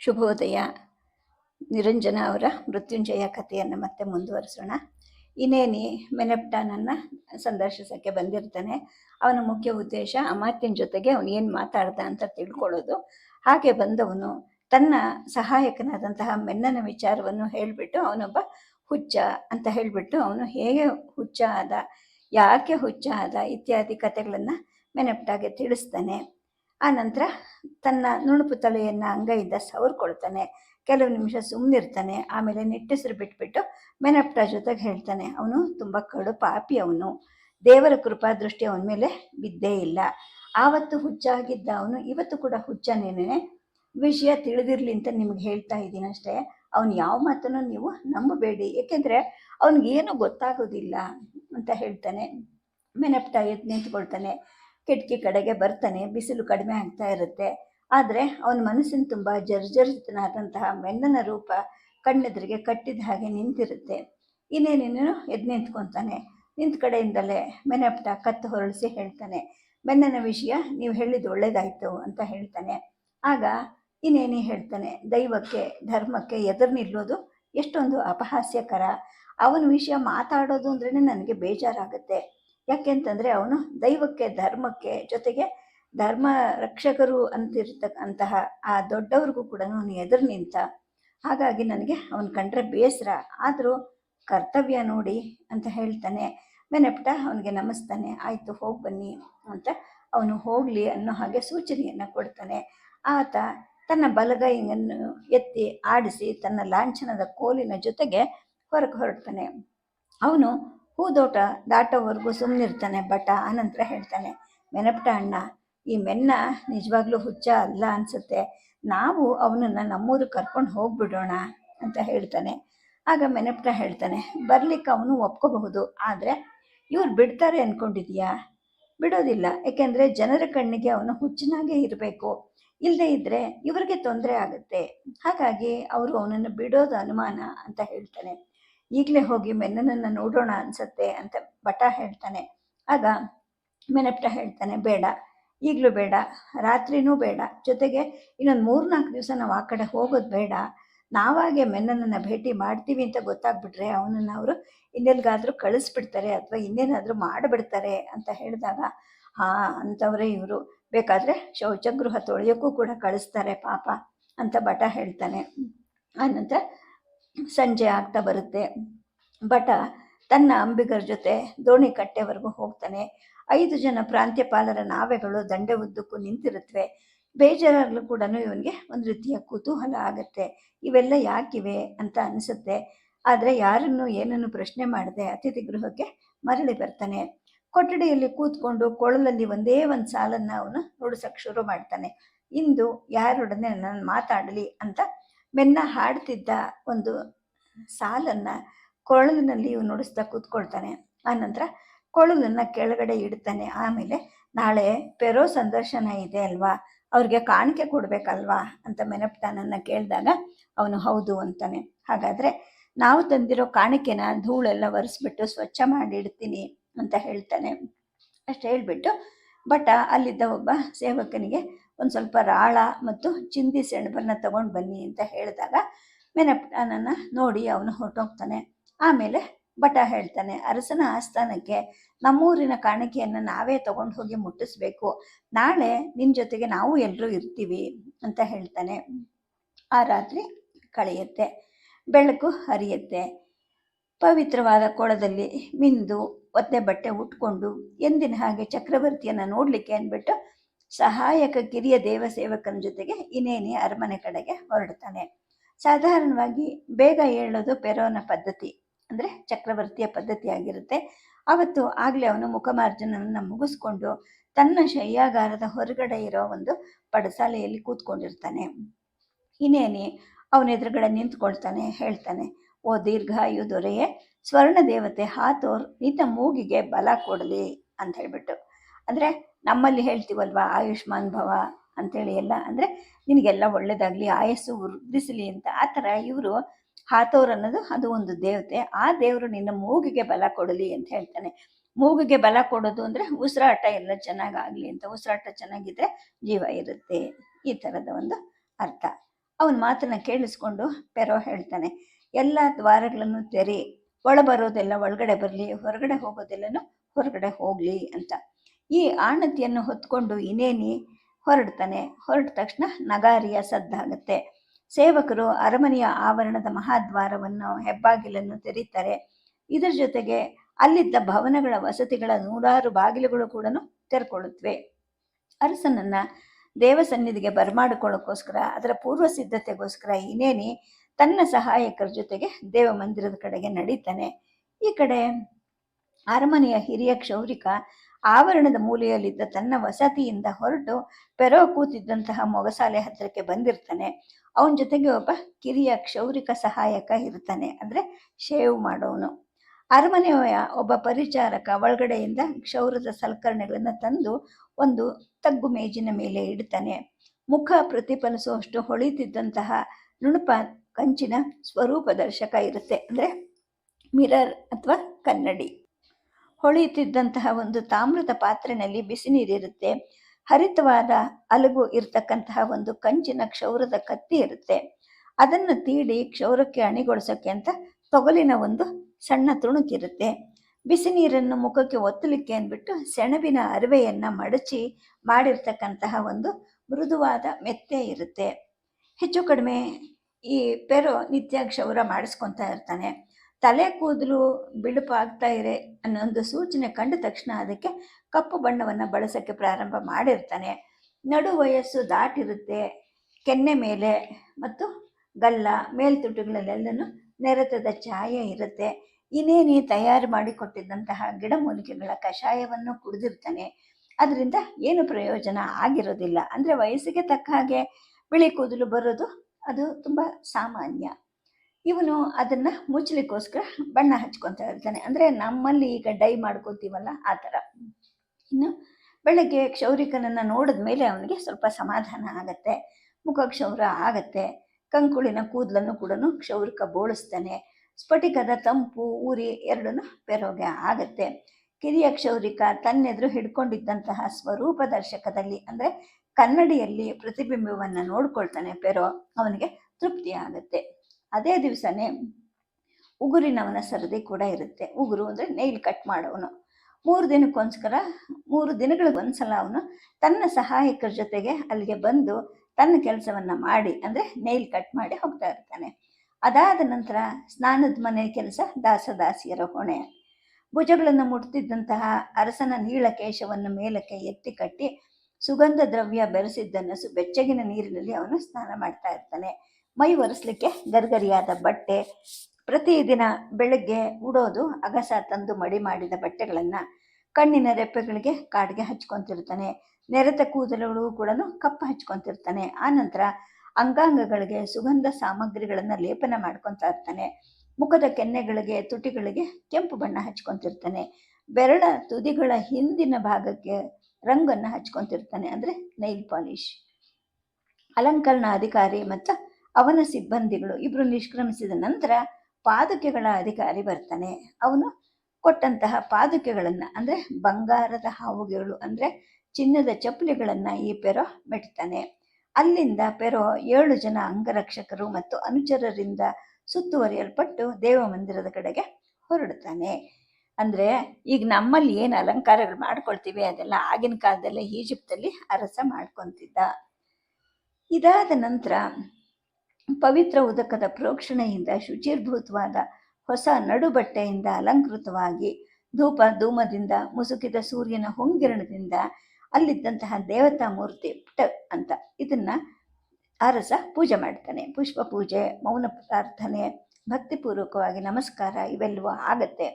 ಶುಭೋದಯ. ನಿರಂಜನ ಅವರ ಮೃತ್ಯುಂಜಯ ಕಥೆಯನ್ನು ಮತ್ತೆ ಮುಂದುವರಿಸೋಣ. ಇನ್ನೇನಿ ಮೆನೆಪ್ಟಾನನ್ನು ಸಂದರ್ಶಿಸೋಕ್ಕೆ ಬಂದಿರ್ತಾನೆ. ಅವನ ಮುಖ್ಯ ಉದ್ದೇಶ ಅಮಾತ್ಯನ ಜೊತೆಗೆ ಅವನು ಏನು ಮಾತಾಡ್ದ ಅಂತ ತಿಳ್ಕೊಳ್ಳೋದು. ಹಾಗೆ ಬಂದವನು ತನ್ನ ಸಹಾಯಕನಾದಂತಹ ಮೆನ್ನನ ವಿಚಾರವನ್ನು ಹೇಳಿಬಿಟ್ಟು ಅವನೊಬ್ಬ ಹುಚ್ಚ ಅಂತ ಹೇಳಿಬಿಟ್ಟು ಅವನು ಹೇಗೆ ಹುಚ್ಚ ಆದ, ಯಾಕೆ ಹುಚ್ಚ ಆದ ಇತ್ಯಾದಿ ಕಥೆಗಳನ್ನು ಮೆನೆಪ್ಟಾಗೆ ತಿಳಿಸ್ತಾನೆ. ಆ ನಂತರ ತನ್ನ ನುಣುಪು ತಲೆಯನ್ನು ಅಂಗೈಯಿಂದ ಸವರ್ಕೊಳ್ತಾನೆ. ಕೆಲವು ನಿಮಿಷ ಸುಮ್ಮನಿರ್ತಾನೆ ಆಮೇಲೆ ನಿಟ್ಟುಸಿರು ಬಿಟ್ಬಿಟ್ಟು ಮೆನಪ್ಟ ಜೊತೆಗೆ ಹೇಳ್ತಾನೆ. ಅವನು ತುಂಬ ಕಡು ಪಾಪಿ ಅವನು. ದೇವರ ಕೃಪಾ ದೃಷ್ಟಿ ಅವನ ಮೇಲೆ ಬಿದ್ದೇ ಇಲ್ಲ. ಆವತ್ತು ಹುಚ್ಚಾಗಿದ್ದ ಅವನು ಇವತ್ತು ಕೂಡ ಹುಚ್ಚನೇನೆ. ವಿಷಯ ತಿಳಿದಿರಲಿ ಅಂತ ನಿಮ್ಗೆ ಹೇಳ್ತಾ ಇದ್ದೀನಿ ಅಷ್ಟೇ. ಅವನು ಯಾವ ಮಾತನ್ನು ನೀವು ನಂಬಬೇಡಿ. ಏಕೆಂದರೆ ಅವನಿಗೇನು ಗೊತ್ತಾಗೋದಿಲ್ಲ ಅಂತ ಹೇಳ್ತಾನೆ. ಮೆನಪ್ಟ ಎದ್ದು ನಿಂತ್ಕೊಳ್ತಾನೆ ಕಿಟಕಿ ಕಡೆಗೆ ಬರ್ತಾನೆ, ಬಿಸಿಲು ಕಡಿಮೆ ಆಗ್ತಾ ಇರುತ್ತೆ. ಆದರೆ ಅವನ ಮನಸ್ಸಿನ ತುಂಬ ಜರ್ಜರಿತನಾದಂತಹ ಮೆನ್ನನ ರೂಪ ಕಣ್ಣೆದುರಿಗೆ ಕಟ್ಟಿದ ಹಾಗೆ ನಿಂತಿರುತ್ತೆ. ಇನ್ನೇನೇನೇನು ಎದ್ದು ನಿಂತ್ಕೊತಾನೆ. ನಿಂತ ಕಡೆಯಿಂದಲೇ ಮೆನಪ್ಟ ಕತ್ತು ಹೊರಳಿಸಿ ಹೇಳ್ತಾನೆ, ಮೆನ್ನನ ವಿಷಯ ನೀವು ಹೇಳಿದ್ದು ಒಳ್ಳೇದಾಯ್ತು ಅಂತ ಹೇಳ್ತಾನೆ. ಆಗ ಇನ್ನೇನೇ ಹೇಳ್ತಾನೆ, ದೈವಕ್ಕೆ, ಧರ್ಮಕ್ಕೆ ಎದುರು ನಿಲ್ಲೋದು ಎಷ್ಟೊಂದು ಅಪಹಾಸ್ಯಕರ. ಅವನ ವಿಷಯ ಮಾತಾಡೋದು ಅಂದ್ರೇ ನನಗೆ ಬೇಜಾರಾಗುತ್ತೆ. ಯಾಕೆಂತಂದರೆ ಅವನು ದೈವಕ್ಕೆ, ಧರ್ಮಕ್ಕೆ ಜೊತೆಗೆ ಧರ್ಮ ರಕ್ಷಕರು ಅಂತಿರ್ತಕ್ಕಂತಹ ಆ ದೊಡ್ಡವ್ರಿಗೂ ಕೂಡ ಅವನು ಎದುರು ನಿಂತ ಹಾಗಾಗಿ ನನಗೆ ಅವನು ಕಂಡ್ರೆ ಬೇಸರ. ಆದರೂ ಕರ್ತವ್ಯ ನೋಡಿ ಅಂತ ಹೇಳ್ತಾನೆ. ಮೆನೆಪ್ಟ ಅವನಿಗೆ ನಮಸ್ತಾನೆ. ಆಯಿತು, ಹೋಗಿ ಬನ್ನಿ ಅಂತ ಅವನು ಹೋಗಲಿ ಅನ್ನೋ ಹಾಗೆ ಸೂಚನೆಯನ್ನು ಕೊಡ್ತಾನೆ. ಆತ ತನ್ನ ಬಲಗೈಯನ್ನು ಎತ್ತಿ ಆಡಿಸಿ ತನ್ನ ಲಾಂಛನದ ಕೋಲಿನ ಜೊತೆಗೆ ಹೊರಗೆ ಹೊರಡ್ತಾನೆ. ಅವನು ಹೂದೋಟ ದಾಟೋವರೆಗೂ ಸುಮ್ಮನಿರ್ತಾನೆ ಬಟ ಆನಂತರ ಹೇಳ್ತಾನೆ, ಮೆನಪಟ ಅಣ್ಣ, ಈ ಮೆನ್ನ ನಿಜವಾಗ್ಲೂ ಹುಚ್ಚ ಅಲ್ಲ ಅನಿಸುತ್ತೆ. ನಾವು ಅವನನ್ನು ನಮ್ಮೂರು ಕರ್ಕೊಂಡು ಹೋಗ್ಬಿಡೋಣ, ಅಂತ ಹೇಳ್ತಾನೆ. ಆಗ ಮೆನಪ್ಟ ಹೇಳ್ತಾನೆ, ಬರ್ಲಿಕ್ಕೆ ಅವನು ಒಪ್ಕೋಬಹುದು, ಆದರೆ ಇವ್ರು ಬಿಡ್ತಾರೆ ಅಂದ್ಕೊಂಡಿದ್ಯಾ ಬಿಡೋದಿಲ್ಲ, ಏಕೆಂದರೆ ಜನರ ಕಣ್ಣಿಗೆ ಅವನು ಹುಚ್ಚನಾಗೆ ಇರಬೇಕು. ಇಲ್ಲದೇ ಇದ್ದರೆ ಇವರಿಗೆ ತೊಂದರೆ ಆಗುತ್ತೆ. ಹಾಗಾಗಿ ಅವರು ಅವನನ್ನು ಬಿಡೋದು ಅನುಮಾನ, ಅಂತ ಹೇಳ್ತಾನೆ. ಈಗಲೇ ಹೋಗಿ ಮೆನ್ನನನ್ನು ನೋಡೋಣ ಅನ್ಸತ್ತೆ ಅಂತ ಬಟ ಹೇಳ್ತಾನೆ. ಆಗ ಮೆನಪ್ಟ ಹೇಳ್ತಾನೆ, ಬೇಡ, ಈಗಲೂ ಬೇಡ, ರಾತ್ರಿನೂ ಬೇಡ. ಜೊತೆಗೆ ಇನ್ನೊಂದು ಮೂರ್ನಾಲ್ಕು ದಿವಸ ನಾವು ಆ ಕಡೆ ಹೋಗೋದು ಬೇಡ. ನಾವಾಗೆ ಮೆನ್ನನನ್ನು ಭೇಟಿ ಮಾಡ್ತೀವಿ ಅಂತ ಗೊತ್ತಾಗ್ಬಿಟ್ರೆ ಅವನನ್ನು ಅವರು ಇನ್ನೆಲ್ಗಾದರೂ ಕಳಿಸ್ಬಿಡ್ತಾರೆ ಅಥವಾ ಇನ್ನೇನಾದರೂ ಮಾಡಿಬಿಡ್ತಾರೆ ಅಂತ ಹೇಳಿದಾಗ, ಹಾಂ ಅಂಥವರೇ ಇವರು. ಬೇಕಾದರೆ ಶೌಚಗೃಹ ತೊಳೆಯೋಕ್ಕೂ ಕೂಡ ಕಳಿಸ್ತಾರೆ ಪಾಪ, ಅಂತ ಬಟ ಹೇಳ್ತಾನೆ. ಆನಂತರ ಸಂಜೆ ಆಗ್ತಾ ಬರುತ್ತೆ. ಭಟ ತನ್ನ ಅಂಬಿಗರ ಜೊತೆ ದೋಣಿ ಕಟ್ಟೆವರೆಗೂ ಹೋಗ್ತಾನೆ. ಐದು ಜನ ಪ್ರಾಂತ್ಯಪಾಲರ ನಾವೆಗಳು ದಂಡೆ ಉದ್ದಕ್ಕೂ ನಿಂತಿರುತ್ತವೆ. ಬೇಜಾರಾಗಲೂ ಕೂಡ ಇವನಿಗೆ ಒಂದು ರೀತಿಯ ಕುತೂಹಲ ಆಗುತ್ತೆ. ಇವೆಲ್ಲ ಯಾಕಿವೆ ಅಂತ ಅನಿಸುತ್ತೆ. ಆದರೆ ಯಾರನ್ನು ಏನನ್ನು ಪ್ರಶ್ನೆ ಮಾಡದೆ ಅತಿಥಿ ಗೃಹಕ್ಕೆ ಮರಳಿ ಬರ್ತಾನೆ. ಕೊಠಡಿಯಲ್ಲಿ ಕೂತ್ಕೊಂಡು ಕೊಳಲಲ್ಲಿ ಒಂದೇ ಒಂದು ಸಾಲನ್ನು ಅವನು ನೋಡಿಸಕ್ಕೆ ಶುರು ಮಾಡ್ತಾನೆ. ಇಂದು ಯಾರೊಡನೆ ನಾನು ಮಾತಾಡಲಿ ಅಂತ ಮೆನ್ನ ಹಾಡ್ತಿದ್ದ ಒಂದು ಸಾಲನ್ನು ಕೊಳಲಿನಲ್ಲಿ ಇವು ನುಡಿಸ್ತಾ ಕೂತ್ಕೊಳ್ತಾನೆ. ಆನಂತರ ಕೊಳಲನ್ನು ಕೆಳಗಡೆ ಇಡ್ತಾನೆ. ಆಮೇಲೆ ನಾಳೆ ಪೆರೋ ಸಂದರ್ಶನ ಇದೆ ಅಲ್ವಾ? ಅವ್ರಿಗೆ ಕಾಣಿಕೆ ಕೊಡ್ಬೇಕಲ್ವಾ? ಅಂತ ಮೆನಪ್ತಾನನ್ನ ಕೇಳಿದಾಗ ಅವನು ಹೌದು ಅಂತಾನೆ. ಹಾಗಾದ್ರೆ ನಾವು ತಂದಿರೋ ಕಾಣಿಕೆನ ಧೂಳೆಲ್ಲ ಒರೆಸ್ಬಿಟ್ಟು ಸ್ವಚ್ಛ ಮಾಡಿ ಇಡ್ತೀನಿ ಅಂತ ಹೇಳ್ತಾನೆ. ಅಷ್ಟು ಹೇಳಿಬಿಟ್ಟು, ಬಟ್ ಅಲ್ಲಿದ್ದ ಒಬ್ಬ ಸೇವಕನಿಗೆ ಒಂದು ಸ್ವಲ್ಪ ರಾಳ ಮತ್ತು ಚಿಂದಿ ಸೆಣಬನ್ನು ತಗೊಂಡು ಬನ್ನಿ ಅಂತ ಹೇಳಿದಾಗ ಮೆನಪ್ಟನನ್ನು ನೋಡಿ ಅವನು ಹೊರಟೋಗ್ತಾನೆ. ಆಮೇಲೆ ಬಟ ಹೇಳ್ತಾನೆ, ಅರಸನ ಆಸ್ಥಾನಕ್ಕೆ ನಮ್ಮೂರಿನ ಕಾಣಿಕೆಯನ್ನು ನಾವೇ ತಗೊಂಡು ಹೋಗಿ ಮುಟ್ಟಿಸ್ಬೇಕು. ನಾಳೆ ನಿನ್ನ ಜೊತೆಗೆ ನಾವು ಎಲ್ಲರೂ ಇರ್ತೀವಿ, ಅಂತ ಹೇಳ್ತಾನೆ. ಆ ರಾತ್ರಿ ಕಳೆಯುತ್ತೆ, ಬೆಳಕು ಹರಿಯುತ್ತೆ. ಪವಿತ್ರವಾದ ಕೊಳದಲ್ಲಿ ಮಿಂದು ಒತ್ತೆ ಬಟ್ಟೆ ಉಟ್ಕೊಂಡು, ಎಂದಿನ ಹಾಗೆ ಚಕ್ರವರ್ತಿಯನ್ನು ನೋಡಲಿಕ್ಕೆ ಅಂದ್ಬಿಟ್ಟು ಸಹಾಯಕ ಕಿರಿಯ ದೇವಸೇವಕನ ಜೊತೆಗೆ ಇನೇನಿ ಅರಮನೆ ಕಡೆಗೆ ಹೊರಡ್ತಾನೆ. ಸಾಧಾರಣವಾಗಿ ಬೇಗ ಹೇಳೋದು ಪೆರೋನ ಪದ್ಧತಿ, ಅಂದರೆ ಚಕ್ರವರ್ತಿಯ ಪದ್ಧತಿ ಆಗಿರುತ್ತೆ. ಅವತ್ತು ಆಗಲೇ ಅವನು ಮುಖಮಾರ್ಜನವನ್ನು ಮುಗಿಸ್ಕೊಂಡು ತನ್ನ ಶಯ್ಯಾಗಾರದ ಹೊರಗಡೆ ಇರೋ ಒಂದು ಪಡಸಾಲೆಯಲ್ಲಿ ಕೂತ್ಕೊಂಡಿರ್ತಾನೆ. ಇನೇನಿ ಅವನ ಎದುರುಗಡೆ ನಿಂತ್ಕೊಳ್ತಾನೆ, ಹೇಳ್ತಾನೆ, ಓ ದೀರ್ಘಾಯು ದೊರೆಯೇ ಸ್ವರ್ಣ ದೇವತೆ ಹಾತೋರ್ ನಿನ್ನ ಮೂಗಿಗೆ ಬಲ ಕೊಡಲಿ ಅಂತ ಹೇಳ್ಬಿಟ್ಟು. ಅಂದರೆ ನಮ್ಮಲ್ಲಿ ಹೇಳ್ತೀವಲ್ವಾ ಆಯುಷ್ಮಾನ್ ಭವ ಅಂತೇಳಿ ಎಲ್ಲ? ಅಂದರೆ ನಿನಗೆಲ್ಲ ಒಳ್ಳೇದಾಗಲಿ, ಆಯಸ್ಸು ವೃದ್ಧಿಸಲಿ ಅಂತ. ಆ ಥರ ಇವರು ಹಾತೋರ್ ಅನ್ನೋದು ಅದು ಒಂದು ದೇವತೆ. ಆ ದೇವರು ನಿನ್ನ ಮೂಗಿಗೆ ಬಲ ಕೊಡಲಿ ಅಂತ ಹೇಳ್ತಾನೆ. ಮೂಗಿಗೆ ಬಲ ಕೊಡೋದು ಅಂದರೆ ಉಸಿರಾಟ ಎಲ್ಲ ಚೆನ್ನಾಗಾಗಲಿ ಅಂತ. ಉಸಿರಾಟ ಚೆನ್ನಾಗಿದ್ರೆ ಜೀವ ಇರುತ್ತೆ. ಈ ಥರದ ಒಂದು ಅರ್ಥ. ಅವನ ಮಾತನ್ನ ಕೇಳಿಸ್ಕೊಂಡು ಪೆರೋ ಹೇಳ್ತಾನೆ, ಎಲ್ಲ ದ್ವಾರಗಳನ್ನು ತೆರಿ, ಒಳಬರೋದೆಲ್ಲ ಒಳಗಡೆ ಬರಲಿ, ಹೊರಗಡೆ ಹೋಗೋದೆಲ್ಲನೂ ಹೊರಗಡೆ ಹೋಗಲಿ ಅಂತ. ಈ ಆಣತಿಯನ್ನು ಹೊತ್ಕೊಂಡು ಇನೇನಿ ಹೊರಡ್ತಾನೆ. ಹೊರಟ ತಕ್ಷಣ ನಗಾರಿಯ ಸದ್ದಾಗುತ್ತೆ. ಸೇವಕರು ಅರಮನೆಯ ಆವರಣದ ಮಹಾದ್ವಾರವನ್ನು, ಹೆಬ್ಬಾಗಿಲನ್ನು ತೆರೀತಾರೆ. ಇದರ ಜೊತೆಗೆ ಅಲ್ಲಿದ್ದ ಭವನಗಳ ವಸತಿಗಳ ನೂರಾರು ಬಾಗಿಲುಗಳು ಕೂಡ ತೆರ್ಕೊಳ್ಳುತ್ತವೆ ಅರಸನನ್ನ ದೇವಸನ್ನಿಧಿಗೆ ಬರಮಾಡಿಕೊಳ್ಳೋಕ್ಕೋಸ್ಕರ, ಅದರ ಪೂರ್ವ ಸಿದ್ಧತೆಗೋಸ್ಕರ ಇನೇನಿ ತನ್ನ ಸಹಾಯಕರ ಜೊತೆಗೆ ದೇವ ಮಂದಿರದ ಕಡೆಗೆ ನಡೀತಾನೆ. ಈ ಕಡೆ ಅರಮನೆಯ ಹಿರಿಯ ಕ್ಷೌರಿಕ ಆವರಣದ ಮೂಲೆಯಲ್ಲಿದ್ದ ತನ್ನ ವಸತಿಯಿಂದ ಹೊರಟು ಪೆರೋ ಕೂತಿದ್ದಂತಹ ಮೊಗಸಾಲೆ ಹತ್ತಿರಕ್ಕೆ ಬಂದಿರ್ತಾನೆ. ಅವನ ಜೊತೆಗೆ ಒಬ್ಬ ಕಿರಿಯ ಕ್ಷೌರಿಕ ಸಹಾಯಕ ಇರ್ತಾನೆ. ಅಂದ್ರೆ ಶೇವ್ ಮಾಡೋನು. ಅರಮನೆಯ ಒಬ್ಬ ಪರಿಚಾರಕ ಒಳಗಡೆಯಿಂದ ಕ್ಷೌರದ ಸಲಕರಣೆಗಳನ್ನು ತಂದು ಒಂದು ತಗ್ಗು ಮೇಜಿನ ಮೇಲೆ ಇಡ್ತಾನೆ. ಮುಖ ಪ್ರತಿಫಲಿಸುವಷ್ಟು ಹೊಳಿತಿದ್ದಂತಹ ನುಣುಪ ಕಂಚಿನ ಸ್ವರೂಪ ದರ್ಶಕ ಇರುತ್ತೆ. ಅಂದ್ರೆ ಮಿರರ್ ಅಥವಾ ಕನ್ನಡಿ. ಹೊಳೆಯುತ್ತಿದ್ದಂತಹ ಒಂದು ತಾಮ್ರದ ಪಾತ್ರೆನಲ್ಲಿ ಬಿಸಿ ನೀರಿರುತ್ತೆ. ಹರಿತವಾದ ಅಲಗು ಇರತಕ್ಕಂತಹ ಒಂದು ಕಂಚಿನ ಕ್ಷೌರದ ಕತ್ತಿ ಇರುತ್ತೆ. ಅದನ್ನು ತೀಡಿ ಕ್ಷೌರಕ್ಕೆ ಅಣಿಗೊಳಿಸೋಕೆ ಅಂತ ತೊಗಲಿನ ಒಂದು ಸಣ್ಣ ತುಣುಕಿರುತ್ತೆ ಬಿಸಿ ನೀರನ್ನು ಮುಖಕ್ಕೆ ಒತ್ತಲಿಕ್ಕೆ ಅಂದ್ಬಿಟ್ಟು ಸೆಣಬಿನ ಅರಿವೆಯನ್ನು ಮಡಚಿ ಮಾಡಿರ್ತಕ್ಕಂತಹ ಒಂದು ಮೃದುವಾದ ಮೆತ್ತೆ ಇರುತ್ತೆ. ಹೆಚ್ಚು ಕಡಿಮೆ ಈ ಪೆರೋ ನಿತ್ಯ ಕ್ಷೌರ ಮಾಡಿಸ್ಕೊತಾ ಇರ್ತಾನೆ. ತಲೆ ಕೂದಲು ಬಿಳುಪಾಗ್ತಾ ಇದೆ ಅನ್ನೋ ಒಂದು ಸೂಚನೆ ಕಂಡ ತಕ್ಷಣ ಅದಕ್ಕೆ ಕಪ್ಪು ಬಣ್ಣವನ್ನು ಬಳಸೋಕ್ಕೆ ಪ್ರಾರಂಭ ಮಾಡಿರ್ತಾನೆ. ನಡು ವಯಸ್ಸು ದಾಟಿರುತ್ತೆ, ಕೆನ್ನೆ ಮೇಲೆ ಮತ್ತು ಗಲ್ಲ, ಮೇಲ್ತುಟುಗಳಲ್ಲೆಲ್ಲನೂ ನೆರೆತದ ಛಾಯೆ ಇರುತ್ತೆ. ಇನ್ನೇನಿ ತಯಾರು ಮಾಡಿಕೊಟ್ಟಿದ್ದಂತಹ ಗಿಡಮೂಲಿಕೆಗಳ ಕಷಾಯವನ್ನು ಕುಡಿದಿರ್ತಾನೆ. ಅದರಿಂದ ಏನು ಪ್ರಯೋಜನ ಆಗಿರೋದಿಲ್ಲ. ಅಂದರೆ ವಯಸ್ಸಿಗೆ ತಕ್ಕ ಹಾಗೆ ಬಿಳಿ ಕೂದಲು ಬರೋದು ಅದು ತುಂಬ ಸಾಮಾನ್ಯ. ಇವನು ಅದನ್ನ ಮುಚ್ಚಲಿಕ್ಕೋಸ್ಕರ ಬಣ್ಣ ಹಚ್ಕೊತಾ ಇರ್ತಾನೆ. ಅಂದ್ರೆ ನಮ್ಮಲ್ಲಿ ಈಗ ಡೈ ಮಾಡ್ಕೋತೀವಲ್ಲ ಆ ಥರ. ಇನ್ನು ಬೆಳಗ್ಗೆ ಕ್ಷೌರಿಕನನ್ನ ನೋಡಿದ ಮೇಲೆ ಅವನಿಗೆ ಸ್ವಲ್ಪ ಸಮಾಧಾನ ಆಗತ್ತೆ. ಮುಖ ಕ್ಷೌರ ಆಗತ್ತೆ. ಕಂಕುಳಿನ ಕೂದಲನ್ನು ಕೂಡ ಕ್ಷೌರಿಕ ಬೋಳಿಸ್ತಾನೆ. ಸ್ಫಟಿಕದ ತಂಪು, ಊರಿ ಎರಡೂ ಪೆರೋಗೆ ಆಗತ್ತೆ. ಕಿರಿಯ ಕ್ಷೌರಿಕ ತನ್ನೆದುರು ಹಿಡ್ಕೊಂಡಿದ್ದಂತಹ ಸ್ವರೂಪ ದರ್ಶಕದಲ್ಲಿ, ಅಂದ್ರೆ ಕನ್ನಡಿಯಲ್ಲಿ ಪ್ರತಿಬಿಂಬವನ್ನ ನೋಡ್ಕೊಳ್ತಾನೆ ಪೆರೋ. ಅವನಿಗೆ ತೃಪ್ತಿ ಆಗತ್ತೆ. ಅದೇ ದಿವಸನೇ ಉಗುರಿನವನ ಸರದಿ ಕೂಡ ಇರುತ್ತೆ. ಉಗುರು ಅಂದರೆ ನೈಲ್ ಕಟ್ ಮಾಡೋನು ಮೂರು ದಿನಕ್ಕೋಸ್ಕರ ಮೂರು ದಿನಗಳಿಗೊಂದ್ಸಲ ಅವನು ತನ್ನ ಸಹಾಯಕರ ಜೊತೆಗೆ ಅಲ್ಲಿಗೆ ಬಂದು ತನ್ನ ಕೆಲಸವನ್ನು ಮಾಡಿ, ಅಂದರೆ ನೈಲ್ ಕಟ್ ಮಾಡಿ ಹೋಗ್ತಾ ಇರ್ತಾನೆ. ಅದಾದ ನಂತರ ಸ್ನಾನದ ಮನೆ ಕೆಲಸ ದಾಸದಾಸಿಯರ ಹೊಣೆ. ಭುಜಗಳನ್ನು ಮುಟ್ತಿದ್ದಂತಹ ಅರಸನ ನೀಳ ಕೇಶವನ್ನು ಮೇಲಕ್ಕೆ ಎತ್ತಿ ಕಟ್ಟಿ ಸುಗಂಧ ದ್ರವ್ಯ ಬೆರೆಸಿದ್ದನ್ನು ಸು, ಬೆಚ್ಚಗಿನ ನೀರಿನಲ್ಲಿ ಅವನು ಸ್ನಾನ ಮಾಡ್ತಾ ಇರ್ತಾನೆ. ಮೈ ಒರೆಸ್ಲಿಕ್ಕೆ ಗರ್ಗರಿಯಾದ ಬಟ್ಟೆ ಪ್ರತಿದಿನ ಬೆಳಗ್ಗೆ ಉಡೋದು, ಅಗಸ ತಂದು ಮಡಿ ಮಾಡಿದ ಬಟ್ಟೆಗಳನ್ನು ಕಣ್ಣಿನ ರೆಪ್ಪೆಗಳಿಗೆ ಕಾಡಿಗೆ ಹಚ್ಕೊಂತಿರ್ತಾನೆ. ನೆರೆತ ಕೂದಲುಗಳು ಕೂಡ ಕಪ್ಪ ಹಚ್ಕೊಂತಿರ್ತಾನೆ. ಆನಂತರ ಅಂಗಾಂಗಗಳಿಗೆ ಸುಗಂಧ ಸಾಮಗ್ರಿಗಳನ್ನ ಲೇಪನ ಮಾಡ್ಕೊತಾ ಇರ್ತಾನೆ. ಮುಖದ ಕೆನ್ನೆಗಳಿಗೆ, ತುಟಿಗಳಿಗೆ ಕೆಂಪು ಬಣ್ಣ ಹಚ್ಕೊಂತಿರ್ತಾನೆ. ಬೆರಳ ತುದಿಗಳ ಹಿಂದಿನ ಭಾಗಕ್ಕೆ ರಂಗನ್ನ ಹಚ್ಕೊತಿರ್ತಾನೆ ಅಂದರೆ ನೈಲ್ ಪಾಲಿಶ್ ಅಲಂಕರಣ ಅಧಿಕಾರಿ ಮತ್ತು ಅವನ ಸಿಬ್ಬಂದಿಗಳು ಇಬ್ಬರು ನಿಷ್ಕ್ರಮಿಸಿದ ನಂತರ ಪಾದುಕೆಗಳ ಅಧಿಕಾರಿ ಬರ್ತಾನೆ. ಅವನು ಕೊಟ್ಟಂತಹ ಪಾದುಕೆಗಳನ್ನ ಅಂದ್ರೆ ಬಂಗಾರದ ಹಾವುಗೆಗಳು ಅಂದ್ರೆ ಚಿನ್ನದ ಚಪ್ಪಲಿಗಳನ್ನು ಈ ಪೆರೋ ಮೆಟ್ತಾನೆ. ಅಲ್ಲಿಂದ ಪೆರೋ ಏಳು ಜನ ಅಂಗರಕ್ಷಕರು ಮತ್ತು ಅನುಚರರಿಂದ ಸುತ್ತುವರಿಯಲ್ಪಟ್ಟು ದೇವ ಮಂದಿರದ ಕಡೆಗೆ ಹೊರಡ್ತಾನೆ ಅಂದ್ರೆ ಈಗ ನಮ್ಮಲ್ಲಿ ಏನು ಅಲಂಕಾರಗಳು ಮಾಡ್ಕೊಳ್ತೀವಿ ಅದೆಲ್ಲ ಆಗಿನ ಕಾಲದಲ್ಲೇ ಈಜಿಪ್ಟಲ್ಲಿ ಅರಸ ಮಾಡ್ಕೊಂತಿದ್ದ. ಇದಾದ ನಂತರ ಪವಿತ್ರ ಉದಕದ ಪ್ರೋಕ್ಷಣೆಯಿಂದ ಶುಚಿರ್ಭೂತವಾದ ಹೊಸ ನಡುಬಟ್ಟೆಯಿಂದ ಅಲಂಕೃತವಾಗಿ ಧೂಪ ಧೂಮದಿಂದ ಮುಸುಕಿದ ಸೂರ್ಯನ ಹೊಂಗಿರಣದಿಂದ ಅಲ್ಲಿದ್ದಂತಹ ದೇವತಾ ಮೂರ್ತಿ ಪುಟ ಅಂತ ಇದನ್ನ ಅರಸ ಪೂಜೆ ಮಾಡ್ತಾನೆ. ಪುಷ್ಪ ಪೂಜೆ, ಮೌನ ಪ್ರಾರ್ಥನೆ ಭಕ್ತಿಪೂರ್ವಕವಾಗಿ ನಮಸ್ಕಾರ ಇವೆಲ್ಲವೂ ಆಗತ್ತೆ.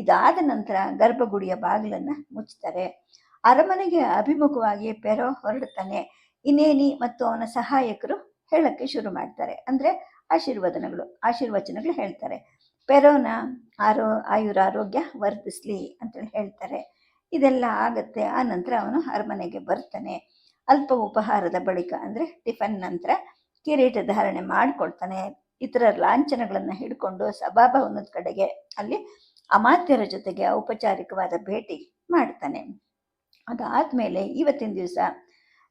ಇದಾದ ನಂತರ ಗರ್ಭಗುಡಿಯ ಬಾಗಿಲನ್ನು ಮುಚ್ಚುತ್ತಾರೆ. ಅರಮನೆಗೆ ಅಭಿಮುಖವಾಗಿ ಪೆರೋ ಹೊರಡ್ತಾನೆ ಇನೇನಿ ಮತ್ತು ಅವನ ಸಹಾಯಕರು ಹೇಳಕ್ಕೆ ಶುರು ಮಾಡ್ತಾರೆ. ಅಂದ್ರೆ ಆಶೀರ್ವದನಗಳು, ಆಶೀರ್ವಚನಗಳು ಹೇಳ್ತಾರೆ. ಪೆರೋನ ಆರೋ, ಆಯುರಾರೋಗ್ಯ ವರ್ಧಿಸ್ಲಿ ಅಂತೇಳಿ ಹೇಳ್ತಾರೆ. ಇದೆಲ್ಲ ಆಗುತ್ತೆ. ಆ ನಂತರ ಅವನು ಅರಮನೆಗೆ ಬರ್ತಾನೆ ಅಲ್ಪ ಉಪಹಾರದ ಬಳಿಕ ಅಂದ್ರೆ ಟಿಫನ್ ನಂತರ ಕಿರೀಟ ಧಾರಣೆ ಮಾಡ್ಕೊಳ್ತಾನೆ. ಇತರ ಲಾಂಛನಗಳನ್ನು ಹಿಡ್ಕೊಂಡು ಸಭಾಭವನದ ಕಡೆಗೆ ಅಲ್ಲಿ ಅಮಾತ್ಯರ ಜೊತೆಗೆ ಔಪಚಾರಿಕವಾದ ಭೇಟಿ ಮಾಡ್ತಾನೆ. ಅದಾದ್ಮೇಲೆ ಇವತ್ತಿನ ದಿವಸ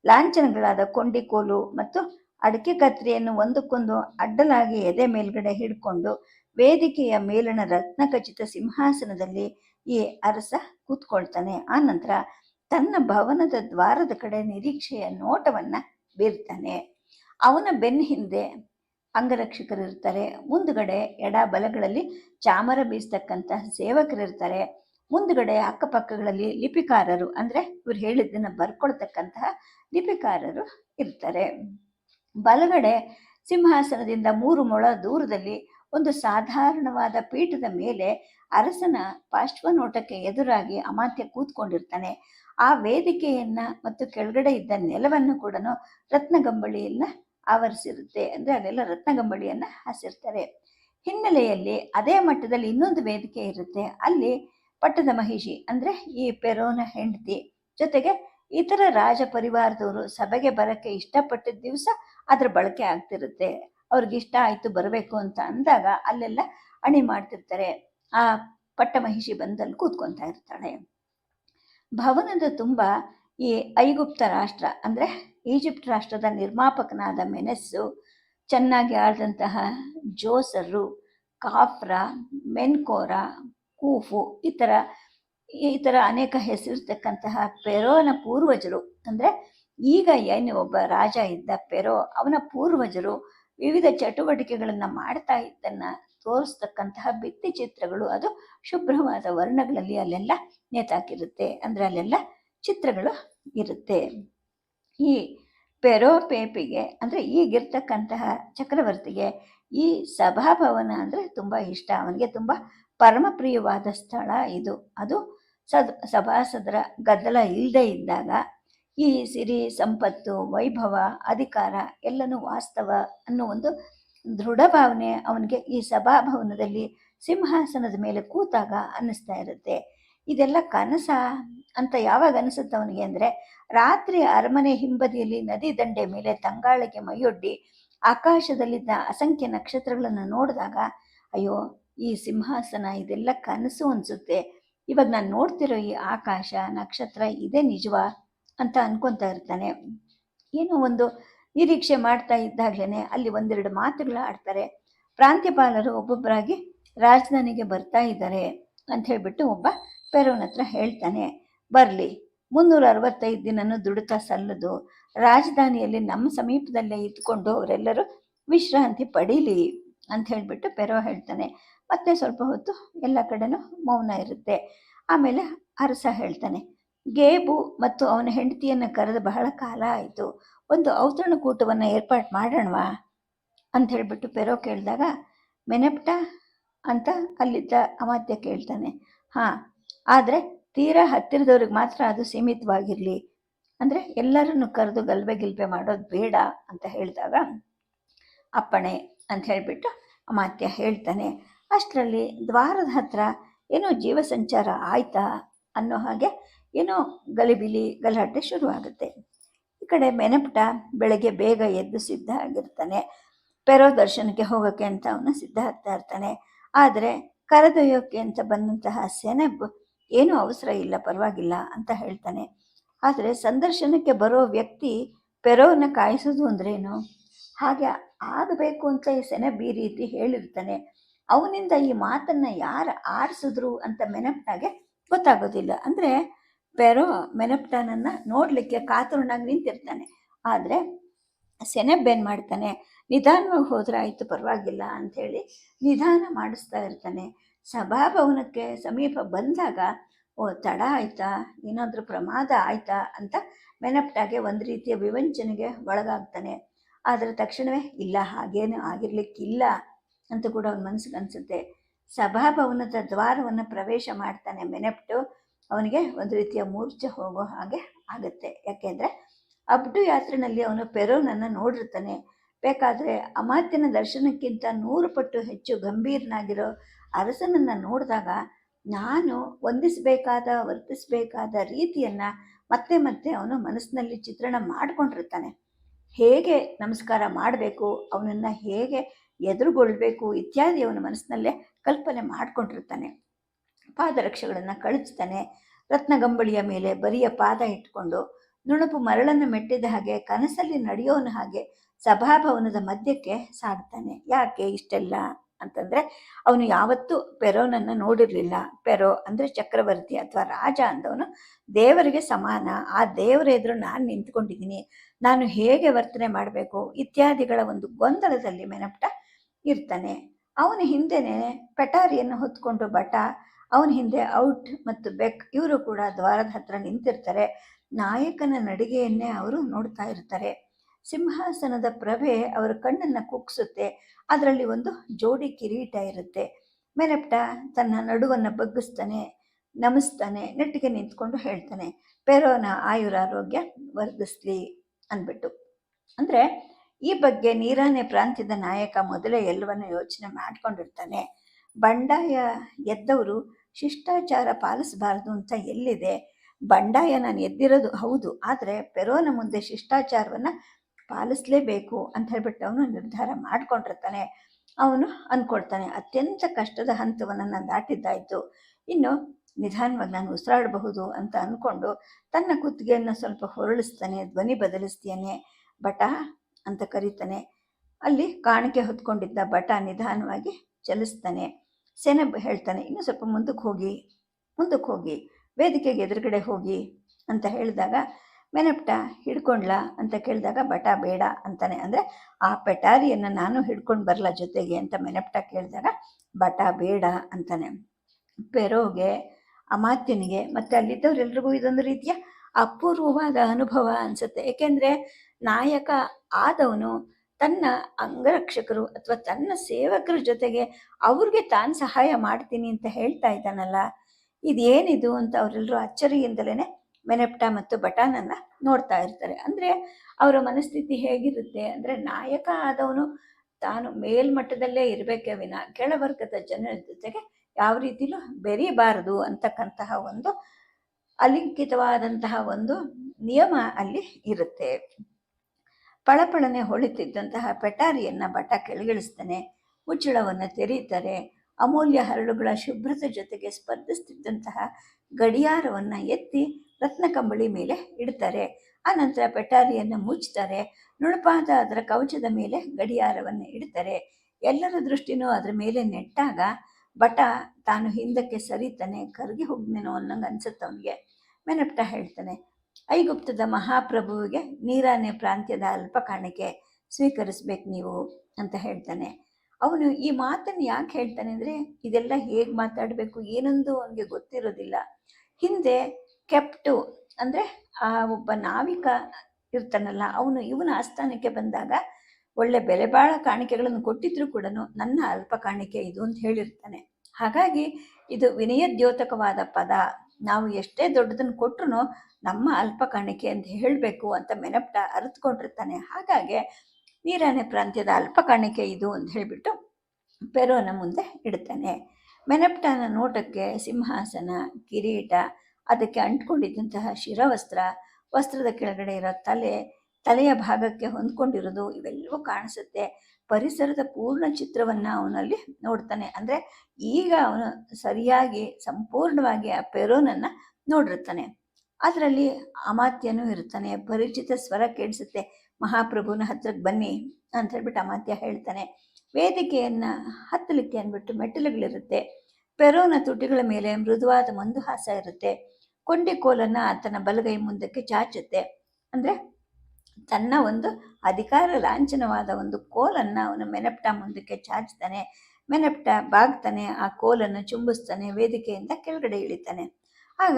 ಲಾಂಛನಗಳಾದ ಕೊಂಡಿಕೋಲು ಮತ್ತು ಅಡಿಕೆ ಕತ್ರಿಯನ್ನು ಒಂದಕ್ಕೊಂದು ಅಡ್ಡಲಾಗಿ ಎದೆ ಮೇಲ್ಗಡೆ ಹಿಡ್ಕೊಂಡು ವೇದಿಕೆಯ ಮೇಲಣ ರತ್ನಖಚಿತ ಸಿಂಹಾಸನದಲ್ಲಿ ಈ ಅರಸ ಕೂತ್ಕೊಳ್ತಾನೆ. ಆ ನಂತರ ತನ್ನ ಭವನದ ದ್ವಾರದ ಕಡೆ ನಿರೀಕ್ಷೆಯ ನೋಟವನ್ನ ಬೀರ್ತಾನೆ. ಅವನ ಬೆನ್ನ ಹಿಂದೆ ಅಂಗರಕ್ಷಕರಿರ್ತಾರೆ. ಮುಂದುಗಡೆ ಎಡ ಬಲಗಳಲ್ಲಿ ಚಾಮರ ಬೀಸ್ತಕ್ಕಂತಹ ಸೇವಕರಿರ್ತಾರೆ. ಮುಂದುಗಡೆ ಅಕ್ಕಪಕ್ಕಗಳಲ್ಲಿ ಲಿಪಿಕಾರರು ಅಂದ್ರೆ ಇವ್ರು ಹೇಳಿದ್ದನ್ನ ಬರ್ಕೊಳ್ತಕ್ಕಂತಹ ಲಿಪಿಕಾರರು ಇರ್ತಾರೆ. ಬಲಗಡೆ ಸಿಂಹಾಸನದಿಂದ ಮೂರು ಮೊಳ ದೂರದಲ್ಲಿ ಒಂದು ಸಾಧಾರಣವಾದ ಪೀಠದ ಮೇಲೆ ಅರಸನ ಪಾರ್ಶ್ವನೋಟಕ್ಕೆ ಎದುರಾಗಿ ಅಮಾತ್ಯ ಕೂತ್ಕೊಂಡಿರ್ತಾನೆ. ಆ ವೇದಿಕೆಯನ್ನ ಮತ್ತು ಕೆಳಗಡೆ ಇದ್ದ ನೆಲವನ್ನು ಕೂಡ ರತ್ನಗಂಬಳಿಯನ್ನ ಆವರಿಸಿರುತ್ತೆ ಅಂದ್ರೆ ಅದೆಲ್ಲ ರತ್ನಗಂಬಳಿಯನ್ನು ಹಾಸಿರ್ತಾರೆ ಹಿನ್ನೆಲೆಯಲ್ಲಿ ಅದೇ ಮಟ್ಟದಲ್ಲಿ ಇನ್ನೊಂದು ವೇದಿಕೆ ಇರುತ್ತೆ. ಅಲ್ಲಿ ಪಟ್ಟದ ಮಹಿಷಿ ಅಂದ್ರೆ ಈ ಪೆರೋನ ಹೆಂಡತಿ ಜೊತೆಗೆ ಇತರ ರಾಜ ಪರಿವಾರದವರು ಸಭೆಗೆ ಬರಕ್ಕೆ ಇಷ್ಟಪಟ್ಟಿದ್ದ ದಿವಸ ಅದ್ರ ಬಳಕೆ ಆಗ್ತಿರುತ್ತೆ. ಅವ್ರಿಗೆ ಇಷ್ಟ ಆಯ್ತು ಬರಬೇಕು ಅಂತ ಅಂದಾಗ ಅಲ್ಲೆಲ್ಲ ಅಣಿ ಮಾಡ್ತಿರ್ತಾರೆ. ಆ ಪಟ್ಟ ಮಹಿಷಿ ಬಂದಲ್ಲಿ ಕೂತ್ಕೊತಾ ಇರ್ತಾಳೆ. ಭವನದ ತುಂಬ ಈ ಐಗುಪ್ತ ರಾಷ್ಟ್ರ ಅಂದ್ರೆ ಈಜಿಪ್ಟ್ ರಾಷ್ಟ್ರದ ನಿರ್ಮಾಪಕನಾದ ಮೆನೆಸ್ಸು, ಚೆನ್ನಾಗಿ ಆಳಿದಂತಹ ಜೋಸರು, ಕಾಫ್ರ, ಮೆನ್ಕೋರ, ಕೂಫು ಈ ಥರ ಈ ಥರ ಅನೇಕ ಹೆಸರಿರ್ತಕ್ಕಂತಹ ಪೆರೋನ ಪೂರ್ವಜರು. ಅಂದರೆ ಈಗ ಏನು ಒಬ್ಬ ರಾಜ ಇದ್ದ ಪೆರೋ, ಅವನ ಪೂರ್ವಜರು ವಿವಿಧ ಚಟುವಟಿಕೆಗಳನ್ನು ಮಾಡ್ತಾ ಇದ್ದನ್ನು ತೋರಿಸ್ತಕ್ಕಂತಹ ಭಿತ್ತಿ ಚಿತ್ರಗಳು, ಅದು ಶುಭ್ರವಾದ ವರ್ಣಗಳಲ್ಲಿ ಅಲ್ಲೆಲ್ಲ ನೇತಾಕಿರುತ್ತೆ. ಅಂದರೆ ಅಲ್ಲೆಲ್ಲ ಚಿತ್ರಗಳು ಇರುತ್ತೆ. ಈ ಪೆರೋಪೇಪಿಗೆ ಅಂದರೆ ಈಗಿರ್ತಕ್ಕಂತಹ ಚಕ್ರವರ್ತಿಗೆ ಈ ಸಭಾಭವನ ಅಂದರೆ ತುಂಬ ಇಷ್ಟ. ಅವನಿಗೆ ತುಂಬ ಪರಮಪ್ರಿಯವಾದ ಸ್ಥಳ ಇದು. ಅದು ಸದ್ ಸಭಾಸದರ ಗದ್ದಲ ಇಲ್ಲದೆ ಇದ್ದಾಗ ಈ ಸಿರಿ, ಸಂಪತ್ತು, ವೈಭವ, ಅಧಿಕಾರ ಎಲ್ಲನೂ ವಾಸ್ತವ ಅನ್ನೋ ಒಂದು ದೃಢ ಭಾವನೆ ಅವನಿಗೆ ಈ ಸಭಾಭವನದಲ್ಲಿ ಸಿಂಹಾಸನದ ಮೇಲೆ ಕೂತಾಗ ಅನ್ನಿಸ್ತಾ ಇರುತ್ತೆ. ಇದೆಲ್ಲ ಕನಸ ಅಂತ ಯಾವಾಗ ಅನಿಸುತ್ತೆ ಅವನಿಗೆ ಅಂದರೆ, ರಾತ್ರಿ ಅರಮನೆ ಹಿಂಬದಿಯಲ್ಲಿ ನದಿ ದಂಡೆ ಮೇಲೆ ತಂಗಾಳಿಗೆ ಮೈಯೊಡ್ಡಿ ಆಕಾಶದಲ್ಲಿದ್ದ ಅಸಂಖ್ಯ ನಕ್ಷತ್ರಗಳನ್ನು ನೋಡಿದಾಗ, ಅಯ್ಯೋ, ಈ ಸಿಂಹಾಸನ, ಇದೆಲ್ಲ ಕನಸು ಅನಿಸುತ್ತೆ. ಇವಾಗ ನಾನು ನೋಡ್ತಿರೋ ಈ ಆಕಾಶ, ನಕ್ಷತ್ರ ಇದೇ ನಿಜವಾ ಅಂತ ಅನ್ಕೊತಾ ಇರ್ತಾನೆ. ಏನೋ ಒಂದು ನಿರೀಕ್ಷೆ ಮಾಡ್ತಾ ಇದ್ದಾಗಲೇ ಅಲ್ಲಿ ಒಂದೆರಡು ಮಾತುಗಳು ಆಡ್ತಾರೆ. ಪ್ರಾಂತ್ಯಪಾಲರು ಒಬ್ಬೊಬ್ಬರಾಗಿ ರಾಜಧಾನಿಗೆ ಬರ್ತಾ ಇದ್ದಾರೆ ಅಂತ ಹೇಳಿಬಿಟ್ಟು ಒಬ್ಬ ಪೆರೋನ್ ಹತ್ರ ಹೇಳ್ತಾನೆ, ಬರಲಿ, ಮುನ್ನೂರ ಅರವತ್ತೈದು ದಿನನೂ ದುಡುಕ ಸಲ್ಲದು. ರಾಜಧಾನಿಯಲ್ಲಿ ನಮ್ಮ ಸಮೀಪದಲ್ಲೇ ಇದ್ಕೊಂಡು ಅವರೆಲ್ಲರೂ ವಿಶ್ರಾಂತಿ ಪಡೀಲಿ ಅಂತ ಹೇಳ್ಬಿಟ್ಟು ಪೆರೋ ಹೇಳ್ತಾನೆ. ಮತ್ತೆ ಸ್ವಲ್ಪ ಹೊತ್ತು ಎಲ್ಲ ಕಡೆನೂ ಮೌನ ಇರುತ್ತೆ. ಆಮೇಲೆ ಅರಸ ಹೇಳ್ತಾನೆ, ಗೇಬು ಮತ್ತು ಅವನ ಹೆಂಡತಿಯನ್ನು ಕರೆದು ಬಹಳ ಕಾಲ ಆಯಿತು. ಒಂದು ಔತಣಕೂಟವನ್ನು ಏರ್ಪಾಟ್ ಮಾಡೋಣವಾ? ಅಂತ ಹೇಳ್ಬಿಟ್ಟು ಪೆರೋ ಕೇಳಿದಾಗ, ಮೆನೆಪ್ಟ ಅಂತ ಅಲ್ಲಿದ್ದ ಅಮಾತ್ಯ ಕೇಳ್ತಾನೆ, ಹಾಂ ಆದರೆ ತೀರಾ ಹತ್ತಿರದವ್ರಿಗೆ ಮಾತ್ರ ಅದು ಸೀಮಿತವಾಗಿರಲಿ. ಅಂದರೆ ಎಲ್ಲರನ್ನು ಕರೆದು ಗಲ್ಬೆ ಗಿಲ್ಬೆ ಮಾಡೋದು ಬೇಡ ಅಂತ ಹೇಳಿದಾಗ ಅಪ್ಪಣೆ ಅಂತ ಹೇಳಿಬಿಟ್ಟು ಅಮಾತ್ಯ ಹೇಳ್ತಾನೆ, ಅಷ್ಟರಲ್ಲಿ ದ್ವಾರದ ಹತ್ರ ಏನೋ ಜೀವ ಸಂಚಾರ ಆಯ್ತಾ? ಅನ್ನೋ ಹಾಗೆ ಏನೋ ಗಲಿಬಿಲಿ ಗಲಾಟೆ ಶುರುವಾಗುತ್ತೆ. ಈ ಕಡೆ ಮೆನಪಟ ಬೆಳಗ್ಗೆ ಬೇಗ ಎದ್ದು ಸಿದ್ಧ ಆಗಿರ್ತಾನೆ ಪೆರೋ ದರ್ಶನಕ್ಕೆ ಹೋಗೋಕ್ಕೆ ಅಂತ ಅವನು ಸಿದ್ಧ ಆಗ್ತಾ ಇರ್ತಾನೆ. ಆದರೆ ಕರೆದೊಯ್ಯೋಕ್ಕೆ ಅಂತ ಬಂದಂತಹ ಸೆನೆಬ್ ಏನೂ ಅವಸರ ಇಲ್ಲ, ಪರವಾಗಿಲ್ಲ ಅಂತ ಹೇಳ್ತಾನೆ. ಆದರೆ ಸಂದರ್ಶನಕ್ಕೆ ಬರೋ ವ್ಯಕ್ತಿ ಪೆರೋನ ಕಾಯಿಸೋದು ಅಂದ್ರೇನು? ಹಾಗೆ ಆಗಬೇಕು ಅಂತ ಈ ಸೆನಬಿ ರೀತಿ ಹೇಳಿರ್ತಾನೆ. ಅವನಿಂದ ಈ ಮಾತನ್ನ ಯಾರು ಆರಿಸಿದ್ರು ಅಂತ ಮೆನಪ್ಟಾಗೆ ಗೊತ್ತಾಗೋದಿಲ್ಲ. ಅಂದರೆ ಪೆರೋ ಮೆನಪ್ಟಾನನ್ನು ನೋಡಲಿಕ್ಕೆ ಕಾತುರನಾಗಿ ನಿಂತಿರ್ತಾನೆ. ಆದರೆ ಸೆನೆಬ್ ಏನು ಮಾಡ್ತಾನೆ, ನಿಧಾನವಾಗಿ ಹೋದ್ರೆ ಆಯಿತು ಪರವಾಗಿಲ್ಲ ಅಂಥೇಳಿ ನಿಧಾನ ಮಾಡಿಸ್ತಾ ಇರ್ತಾನೆ. ಸಭಾಭವನಕ್ಕೆ ಸಮೀಪ ಬಂದಾಗ, ಓ, ತಡ ಆಯ್ತಾ? ಏನಾದರೂ ಪ್ರಮಾದ ಆಯ್ತಾ? ಅಂತ ಮೆನಪ್ಟಾಗೆ ಒಂದು ರೀತಿಯ ವಿವಂಚನೆಗೆ ಒಳಗಾಗ್ತಾನೆ. ಆದರೆ ತಕ್ಷಣವೇ, ಇಲ್ಲ, ಹಾಗೇನು ಆಗಿರ್ಲಿಕ್ಕಿಲ್ಲ ಅಂತ ಕೂಡ ಅವನ ಮನಸ್ಸಿಗೆ ಅನಿಸುತ್ತೆ. ಸಭಾಭವನದ ದ್ವಾರವನ್ನು ಪ್ರವೇಶ ಮಾಡ್ತಾನೆ ಮೆನಪ್ಟು. ಅವನಿಗೆ ಒಂದು ರೀತಿಯ ಮೂರ್ಛೆ ಹೋಗೋ ಹಾಗೆ ಆಗುತ್ತೆ. ಯಾಕೆಂದರೆ ಅಬ್ಡು ಯಾತ್ರೆನಲ್ಲಿ ಅವನು ಪೆರೋನನ್ನು ನೋಡಿರ್ತಾನೆ. ಬೇಕಾದರೆ ಅಮಾತ್ಯನ ದರ್ಶನಕ್ಕಿಂತ ನೂರು ಪಟ್ಟು ಹೆಚ್ಚು ಗಂಭೀರನಾಗಿರೋ ಅರಸನನ್ನು ನೋಡಿದಾಗ ನಾನು ವಂದಿಸಬೇಕಾದ, ವರ್ತಿಸಬೇಕಾದ ರೀತಿಯನ್ನು ಮತ್ತೆ ಮತ್ತೆ ಅವನು ಮನಸ್ಸಿನಲ್ಲಿ ಚಿತ್ರಣ ಮಾಡಿಕೊಂಡಿರ್ತಾನೆ. ಹೇಗೆ ನಮಸ್ಕಾರ ಮಾಡಬೇಕು, ಅವನನ್ನು ಹೇಗೆ ಎದುರುಗೊಳ್ಬೇಕು ಇತ್ಯಾದಿ ಅವನ ಮನಸ್ಸಿನಲ್ಲೇ ಕಲ್ಪನೆ ಮಾಡಿಕೊಂಡಿರ್ತಾನೆ. ಪಾದರಕ್ಷೆಗಳನ್ನು ಕಳಿಸ್ತಾನೆ, ರತ್ನಗಂಬಳಿಯ ಮೇಲೆ ಬರಿಯ ಪಾದ ಇಟ್ಕೊಂಡು ನುಣುಪು ಮರಳನ್ನು ಮೆಟ್ಟಿದ ಹಾಗೆ ಕನಸಲ್ಲಿ ನಡೆಯೋನ ಹಾಗೆ ಸಭಾಭವನದ ಮಧ್ಯಕ್ಕೆ ಸಾಗ್ತಾನೆ. ಯಾಕೆ ಇಷ್ಟೆಲ್ಲ? ಅಂತಂದರೆ ಅವನು ಯಾವತ್ತೂ ಪೆರೋನನ್ನು ನೋಡಿರಲಿಲ್ಲ. ಪೆರೋ ಅಂದರೆ ಚಕ್ರವರ್ತಿ ಅಥವಾ ರಾಜ ಅಂದವನು ದೇವರಿಗೆ ಸಮಾನ. ಆ ದೇವರ ಎದುರು ನಾನು ನಿಂತ್ಕೊಂಡಿದ್ದೀನಿ. ನಾನು ಹೇಗೆ ವರ್ತನೆ ಮಾಡಬೇಕು? ಇತ್ಯಾದಿಗಳ ಒಂದು ಗೊಂದಲದಲ್ಲಿ ಮೆನಪ್ಟ ಇರ್ತಾನೆ. ಅವನ ಹಿಂದೆನೆ ಪೆಟಾರಿಯನ್ನು ಹೊತ್ಕೊಂಡು ಬಟ ಅವನ ಹಿಂದೆ ಔಟ್ ಮತ್ತು ಬೆಕ್ ಇವರು ಕೂಡ ದ್ವಾರದ ಹತ್ರ ನಿಂತಿರ್ತಾರೆ. ನಾಯಕನ ನಡಿಗೆಯನ್ನೇ ಅವರು ನೋಡ್ತಾ ಇರ್ತಾರೆ. ಸಿಂಹಾಸನದ ಪ್ರಭೆ ಅವರ ಕಣ್ಣನ್ನು ಕುಗ್ಸುತ್ತೆ. ಅದರಲ್ಲಿ ಒಂದು ಜೋಡಿ ಕಿರೀಟ ಇರುತ್ತೆ. ಮೆನಪ್ಟ ತನ್ನ ನಡುವನ್ನು ಬಗ್ಗಿಸ್ತಾನೆ, ನಮಿಸ್ತಾನೆ, ನೆಟ್ಟಿಗೆ ನಿಂತ್ಕೊಂಡು ಹೇಳ್ತಾನೆ, ಪೆರೋನ ಆಯುರಾರೋಗ್ಯ ವರ್ಧಿಸ್ಲಿ ಅಂದ್ಬಿಟ್ಟು. ಅಂದರೆ ಈ ಬಗ್ಗೆ ನೀರಾನೆ ಪ್ರಾಂತ್ಯದ ನಾಯಕ ಮೊದಲೇ ಎಲ್ಲವನ್ನು ಯೋಚನೆ ಮಾಡ್ಕೊಂಡಿರ್ತಾನೆ. ಬಂಡಾಯ ಎದ್ದವರು ಶಿಷ್ಟಾಚಾರ ಪಾಲಿಸಬಾರದು ಅಂತ ಎಲ್ಲಿದೆ? ಬಂಡಾಯ ನಾನು ಎದ್ದಿರೋದು ಹೌದು, ಆದರೆ ಪೆರೋನ ಮುಂದೆ ಶಿಷ್ಟಾಚಾರವನ್ನು ಪಾಲಿಸಲೇಬೇಕು ಅಂತ ಹೇಳ್ಬಿಟ್ಟು ಅವನು ನಿರ್ಧಾರ ಮಾಡ್ಕೊಂಡಿರ್ತಾನೆ. ಅವನು ಅಂದ್ಕೊಳ್ತಾನೆ ಅತ್ಯಂತ ಕಷ್ಟದ ಹಂತವನ್ನು ನಾನು ದಾಟಿದ್ದಾಯಿತು. ಇನ್ನು ನಿಧಾನವಾಗಿ ನಾನು ಉಸಿರಾಡಬಹುದು ಅಂತ ಅಂದ್ಕೊಂಡು ತನ್ನ ಕುತ್ತಿಗೆಯನ್ನು ಸ್ವಲ್ಪ ಹೊರಳಿಸ್ತಾನೆ, ಧ್ವನಿ ಬದಲಿಸ್ತಾನೆ ಬಟ ಅಂತ ಕರೀತಾನೆ. ಅಲ್ಲಿ ಕಾಣಿಕೆ ಹೊತ್ಕೊಂಡಿದ್ದ ಬಟ ನಿಧಾನವಾಗಿ ಚಲಿಸ್ತಾನೆ. ಸೇನೆ ಹೇಳ್ತಾನೆ, ಇನ್ನು ಸ್ವಲ್ಪ ಮುಂದಕ್ಕೆ ಹೋಗಿ ಮುಂದಕ್ಕೆ ಹೋಗಿ, ವೇದಿಕೆಗೆ ಎದುರುಗಡೆ ಹೋಗಿ ಅಂತ ಹೇಳಿದಾಗ ಮೆನಪ್ಟ ಹಿಡ್ಕೊಂಡ್ಲ ಅಂತ ಕೇಳಿದಾಗ ಬಟ ಬೇಡ ಅಂತಾನೆ. ಅಂದರೆ ಆ ಪೆಟಾರಿಯನ್ನು ನಾನು ಹಿಡ್ಕೊಂಡು ಬರಲ್ಲ ಜೊತೆಗೆ ಅಂತ ಮೆನಪ್ಟ ಕೇಳಿದಾಗ ಬಟ ಬೇಡ ಅಂತಾನೆ. ಪೆರೋಗೆ ಅಮಾತ್ಯನಿಗೆ ಮತ್ತು ಅಲ್ಲಿದ್ದವರೆಲ್ರಿಗೂ ಇದೊಂದು ರೀತಿಯ ಅಪೂರ್ವವಾದ ಅನುಭವ ಅನಿಸುತ್ತೆ. ಏಕೆಂದರೆ ನಾಯಕ ಆದವನು ತನ್ನ ಅಂಗರಕ್ಷಕರು ಅಥವಾ ತನ್ನ ಸೇವಕರ ಜೊತೆಗೆ ಅವ್ರಿಗೆ ತಾನು ಸಹಾಯ ಮಾಡ್ತೀನಿ ಅಂತ ಹೇಳ್ತಾ ಇದ್ದಾನಲ್ಲ, ಇದೇನಿದು ಅಂತ ಅವರೆಲ್ಲರೂ ಅಚ್ಚರಿಯಿಂದಲೇ ಮೆನೆಪ್ಟ ಮತ್ತು ಬಟಾನನ್ನ ನೋಡ್ತಾ ಇರ್ತಾರೆ. ಅಂದರೆ ಅವರ ಮನಸ್ಥಿತಿ ಹೇಗಿರುತ್ತೆ ಅಂದರೆ ನಾಯಕ ಆದವನು ತಾನು ಮೇಲ್ಮಟ್ಟದಲ್ಲೇ ಇರಬೇಕೆ ವಿನ ಕೆಳವರ್ಗದ ಜನರ ಜೊತೆಗೆ ಯಾವ ರೀತಿಲೂ ಬೆರೀಬಾರದು ಅಂತಕ್ಕಂತಹ ಒಂದು ಅಲಿಂಕಿತವಾದಂತಹ ಒಂದು ನಿಯಮ ಅಲ್ಲಿ ಇರುತ್ತೆ. ಪಳಪಳನೆ ಹೊಳಿತಿದ್ದಂತಹ ಪೆಟಾರಿಯನ್ನ ಬಟ ಕೆಳಗಿಳಿಸ್ತಾನೆ, ಮುಚ್ಚಳವನ್ನು ತೆರೀತಾರೆ, ಅಮೂಲ್ಯ ಹರಳುಗಳ ಶುಭ್ರತೆ ಜೊತೆಗೆ ಸ್ಪರ್ಧಿಸ್ತಿದ್ದಂತಹ ಗಡಿಯಾರವನ್ನು ಎತ್ತಿ ರತ್ನ ಕಂಬಳಿ ಮೇಲೆ ಇಡ್ತಾರೆ. ಆನಂತರ ಪೆಟಾರಿಯನ್ನು ಮುಚ್ಚುತ್ತಾರೆ ನುಣುಪಾದ ಅದರ ಕವಚದ ಮೇಲೆ ಗಡಿಯಾರವನ್ನು ಇಡ್ತಾರೆ. ಎಲ್ಲರ ದೃಷ್ಟಿನೂ ಅದರ ಮೇಲೆ ನೆಟ್ಟಾಗ ಬಟ ತಾನು ಹಿಂದಕ್ಕೆ ಸರಿತಾನೆ, ಕರಗಿ ಹೋಗ್ನೇನೋ ಅನ್ನಂಗೆ ಅನ್ಸುತ್ತೆ ಅವನಿಗೆ. ಮೆನಪ್ಟ ಹೇಳ್ತಾನೆ, ಐಗುಪ್ತದ ಮಹಾಪ್ರಭುವಿಗೆ ನೀರಾನೆ ಪ್ರಾಂತ್ಯದ ಅಲ್ಪ ಕಾಣಿಕೆ ಸ್ವೀಕರಿಸ್ಬೇಕು ನೀವು ಅಂತ ಹೇಳ್ತಾನೆ. ಅವನು ಈ ಮಾತನ್ನು ಯಾಕೆ ಹೇಳ್ತಾನೆ ಅಂದರೆ, ಇದೆಲ್ಲ ಹೇಗೆ ಮಾತಾಡಬೇಕು ಏನೊಂದು ಅವನಿಗೆ ಗೊತ್ತಿರೋದಿಲ್ಲ. ಹಿಂದೆ ಕೆಪ್ಟು ಅಂದರೆ ಆ ಒಬ್ಬ ನಾವಿಕ ಇರ್ತಾನಲ್ಲ, ಅವನು ಇವನ ಆಸ್ಥಾನಕ್ಕೆ ಬಂದಾಗ ಒಳ್ಳೆ ಬೆಲೆ ಬಾಳ ಕಾಣಿಕೆಗಳನ್ನು ಕೊಟ್ಟಿದ್ರು ಕೂಡ ನನ್ನ ಅಲ್ಪ ಕಾಣಿಕೆ ಇದು ಅಂತ ಹೇಳಿರ್ತಾನೆ. ಹಾಗಾಗಿ ಇದು ವಿನಯದ್ಯೋತಕವಾದ ಪದ. ನಾವು ಎಷ್ಟೇ ದೊಡ್ಡದನ್ನು ಕೊಟ್ಟರು ನಮ್ಮ ಅಲ್ಪ ಕಾಣಿಕೆ ಅಂತ ಹೇಳಬೇಕು ಅಂತ ಮೆನಪ್ಟ ಅರಿತ್ಕೊಂಡಿರ್ತಾನೆ. ಹಾಗಾಗಿ ನೀರಾನೆ ಪ್ರಾಂತ್ಯದ ಅಲ್ಪ ಕಾಣಿಕೆ ಇದು ಅಂತ ಹೇಳಿಬಿಟ್ಟು ಪೆರೋನ ಮುಂದೆ ಇಡ್ತಾನೆ. ಮೆನಪ್ಟನ ನೋಟಕ್ಕೆ ಸಿಂಹಾಸನ, ಕಿರೀಟ ಅದಕ್ಕೆ ಅಂಟ್ಕೊಂಡಿದ್ದಂತಹ ಶಿರವಸ್ತ್ರ, ವಸ್ತ್ರದ ಕೆಳಗಡೆ ಇರೋ ತಲೆ, ತಲೆಯ ಭಾಗಕ್ಕೆ ಹೊಂದ್ಕೊಂಡಿರೋದು ಇವೆಲ್ಲವೂ ಕಾಣಿಸುತ್ತೆ. ಪರಿಸರದ ಪೂರ್ಣ ಚಿತ್ರವನ್ನು ಅವನಲ್ಲಿ ನೋಡ್ತಾನೆ. ಅಂದರೆ ಈಗ ಅವನು ಸರಿಯಾಗಿ, ಸಂಪೂರ್ಣವಾಗಿ ಆ ಪೆರೋನನ್ನು ನೋಡಿರ್ತಾನೆ ಅದರಲ್ಲಿ ಅಮಾತ್ಯನೂ ಇರ್ತಾನೆ ಪರಿಚಿತ ಸ್ವರ ಕೇಳಿಸುತ್ತೆ. ಮಹಾಪ್ರಭುನ ಹತ್ರಕ್ಕೆ ಬನ್ನಿ ಅಂತ ಹೇಳ್ಬಿಟ್ಟು ಅಮಾತ್ಯ ಹೇಳ್ತಾನೆ. ವೇದಿಕೆಯನ್ನು ಹತ್ತಲಿಕ್ಕೆ ಅಂದ್ಬಿಟ್ಟು ಮೆಟ್ಟಿಲುಗಳಿರುತ್ತೆ. ಪೆರೋನ ತುಟಿಗಳ ಮೇಲೆ ಮೃದುವಾದ ಮಂದುಹಾಸ ಇರುತ್ತೆ. ಕೊಂಡಿ ಕೋಲನ್ನು ಆತನ ಬಲಗೈ ಮುಂದಕ್ಕೆ ಚಾಚುತ್ತೆ. ಅಂದರೆ ತನ್ನ ಒಂದು ಅಧಿಕಾರ ಲಾಂಛನವಾದ ಒಂದು ಕೋಲನ್ನು ಅವನು ಮೆನಪ್ಟ ಮುಂದಕ್ಕೆ ಚಾಚ್ತಾನೆ. ಮೆನಪ್ಟ ಬಾಗ್ತಾನೆ, ಆ ಕೋಲನ್ನು ಚುಂಬಿಸ್ತಾನೆ, ವೇದಿಕೆಯಿಂದ ಕೆಳಗಡೆ ಇಳಿತಾನೆ. ಆಗ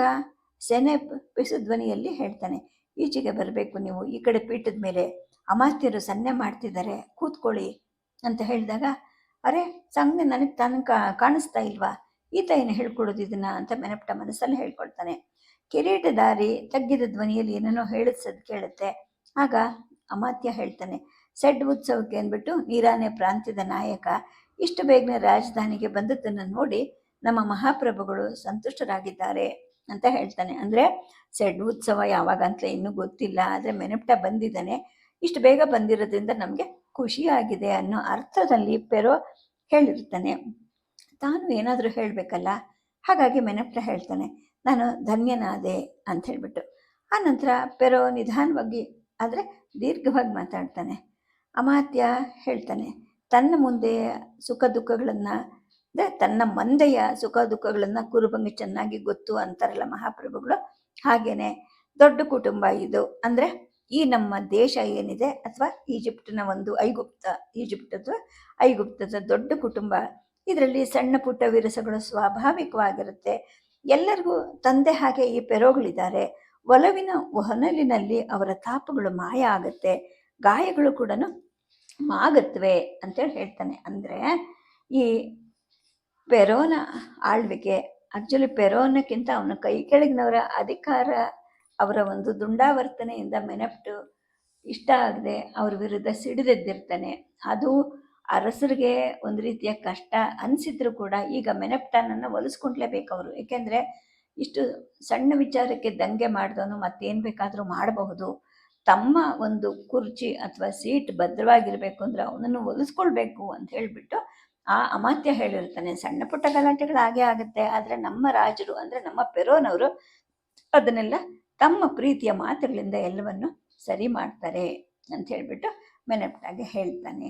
ಸೆನೆ ಪಿಸು ಧ್ವನಿಯಲ್ಲಿ ಹೇಳ್ತಾನೆ, ಈಚೆಗೆ ಬರಬೇಕು ನೀವು, ಈ ಕಡೆ ಪೀಠದ ಮೇಲೆ ಅಮಾತ್ಯರು ಸನ್ನೆ ಮಾಡ್ತಿದ್ದಾರೆ, ಕೂತ್ಕೊಳ್ಳಿ ಅಂತ ಹೇಳಿದಾಗ, ಅರೆ ಸಂಜ್ಞೆ ನನಗೆ ತಾನು ಕಾಣಿಸ್ತಾ ಇಲ್ವಾ? ಈತ ಏನು ಹೇಳ್ಕೊಡೋದು ಇದನ್ನ ಅಂತ ಮೆನಪ್ಟ ಮನಸ್ಸಲ್ಲಿ ಹೇಳ್ಕೊಳ್ತಾನೆ. ಕಿರೀಟದಾರಿ ತಗ್ಗಿದ ಧ್ವನಿಯಲ್ಲಿ ಏನೇನೋ ಹೇಳಿಸದ್ ಕೇಳುತ್ತೆ. ಆಗ ಅಮಾತ್ಯ ಹೇಳ್ತಾನೆ ಸೆಡ್ ಉತ್ಸವಕ್ಕೆ ಅಂದ್ಬಿಟ್ಟು ನೀರಾನೆ ಪ್ರಾಂತ್ಯದ ನಾಯಕ. ಇಷ್ಟು ಬೇಗನೆ ರಾಜಧಾನಿಗೆ ಬಂದದ್ದನ್ನು ನೋಡಿ ನಮ್ಮ ಮಹಾಪ್ರಭುಗಳು ಸಂತುಷ್ಟರಾಗಿದ್ದಾರೆ ಅಂತ ಹೇಳ್ತಾನೆ. ಅಂದರೆ ಸೆಡ್ ಉತ್ಸವ ಯಾವಾಗ ಅಂತ ಇನ್ನೂ ಗೊತ್ತಿಲ್ಲ, ಆದರೆ ಮೆನಪ್ಟ ಬಂದಿದ್ದಾನೆ. ಇಷ್ಟು ಬೇಗ ಬಂದಿರೋದ್ರಿಂದ ನಮಗೆ ಖುಷಿಯಾಗಿದೆ ಅನ್ನೋ ಅರ್ಥದಲ್ಲಿ ಪೆರೋ ಹೇಳಿರ್ತಾನೆ. ತಾನು ಏನಾದರೂ ಹೇಳಬೇಕಲ್ಲ? ಹಾಗಾಗಿ ಮೆನಪ್ಟ ಹೇಳ್ತಾನೆ ನಾನು ಧನ್ಯನಾದೆ ಅಂತ ಹೇಳಿಬಿಟ್ಟು. ಆ ನಂತರ ಪೆರೋ ನಿಧಾನವಾಗಿ ಆದರೆ ದೀರ್ಘವಾಗಿ ಮಾತಾಡ್ತಾನೆ. ಅಮಾತ್ಯ ಹೇಳ್ತಾನೆ, ತನ್ನ ಮುಂದೆ ಸುಖ ದುಃಖಗಳನ್ನು, ಅಂದರೆ ತನ್ನ ಮಂದೆಯ ಸುಖ ದುಃಖಗಳನ್ನು ಕುರುಬಂಗೆ ಚೆನ್ನಾಗಿ ಗೊತ್ತು ಅಂತಾರಲ್ಲ ಮಹಾಪ್ರಭುಗಳು, ಹಾಗೇನೆ ದೊಡ್ಡ ಕುಟುಂಬ ಇದು. ಅಂದರೆ ಈ ನಮ್ಮ ದೇಶ ಏನಿದೆ ಅಥವಾ ಈಜಿಪ್ಟಿನ ಒಂದು ಐಗುಪ್ತ, ಈಜಿಪ್ಟ್ ಅಥವಾ ಐಗುಪ್ತದ ದೊಡ್ಡ ಕುಟುಂಬ, ಇದರಲ್ಲಿ ಸಣ್ಣ ಪುಟ್ಟ ವಿರಸಗಳು ಸ್ವಾಭಾವಿಕವಾಗಿರುತ್ತೆ. ಎಲ್ಲರಿಗೂ ತಂದೆ ಹಾಗೆ ಈ ಪೆರೋಗಳಿದ್ದಾರೆ. ಒಲವಿನ ಹೊನಲಿನಲ್ಲಿ ಅವರ ತಾಪಗಳು ಮಾಯ ಆಗುತ್ತೆ, ಗಾಯಗಳು ಕೂಡ ಮಾಗತ್ವೆ ಅಂತೇಳಿ ಹೇಳ್ತಾನೆ. ಅಂದರೆ ಈ ಪೆರೋನ ಆಳ್ವಿಕೆ, ಆಕ್ಚುಲಿ ಪೆರೋನಕ್ಕಿಂತ ಅವನ ಕೈ ಕೆಳಗಿನವರ ಅಧಿಕಾರ, ಅವರ ಒಂದು ದುಂಡಾವರ್ತನೆಯಿಂದ ಮೆನಪ್ಟು ಇಷ್ಟ ಆಗದೆ ಅವ್ರ ವಿರುದ್ಧ ಸಿಡಿದೆದ್ದಿರ್ತಾನೆ. ಅದು ಅರಸರಿಗೆ ಒಂದು ರೀತಿಯ ಕಷ್ಟ ಅನಿಸಿದ್ರು ಕೂಡ ಈಗ ಮೆನಪ್ಟಾನನ್ನು ಒಲಿಸ್ಕೊಂಡ್ಲೇಬೇಕು ಅವರು. ಏಕೆಂದರೆ ಇಷ್ಟು ಸಣ್ಣ ವಿಚಾರಕ್ಕೆ ದಂಗೆ ಮಾಡಿದವನು ಮತ್ತೇನು ಬೇಕಾದರೂ ಮಾಡಬಹುದು. ತಮ್ಮ ಒಂದು ಕುರ್ಚಿ ಅಥವಾ ಸೀಟ್ ಭದ್ರವಾಗಿರಬೇಕು ಅಂದರೆ ಅವನನ್ನು ಒಲಿಸ್ಕೊಳ್ಬೇಕು ಅಂತ ಹೇಳಿಬಿಟ್ಟು ಆ ಅಮಾತ್ಯ ಹೇಳಿರ್ತಾನೆ. ಸಣ್ಣ ಪುಟ್ಟ ಗಲಾಟೆಗಳು ಹಾಗೆ ಆಗುತ್ತೆ. ಆದರೆ ನಮ್ಮ ರಾಜರು ಅಂದರೆ ನಮ್ಮ ಪೆರೋನವರು ಅದನ್ನೆಲ್ಲ ತಮ್ಮ ಪ್ರೀತಿಯ ಮಾತುಗಳಿಂದ ಎಲ್ಲವನ್ನು ಸರಿ ಮಾಡ್ತಾರೆ ಅಂತ ಹೇಳಿಬಿಟ್ಟು ಮೆನಪ್ಟಾಗೆ ಹೇಳ್ತಾನೆ.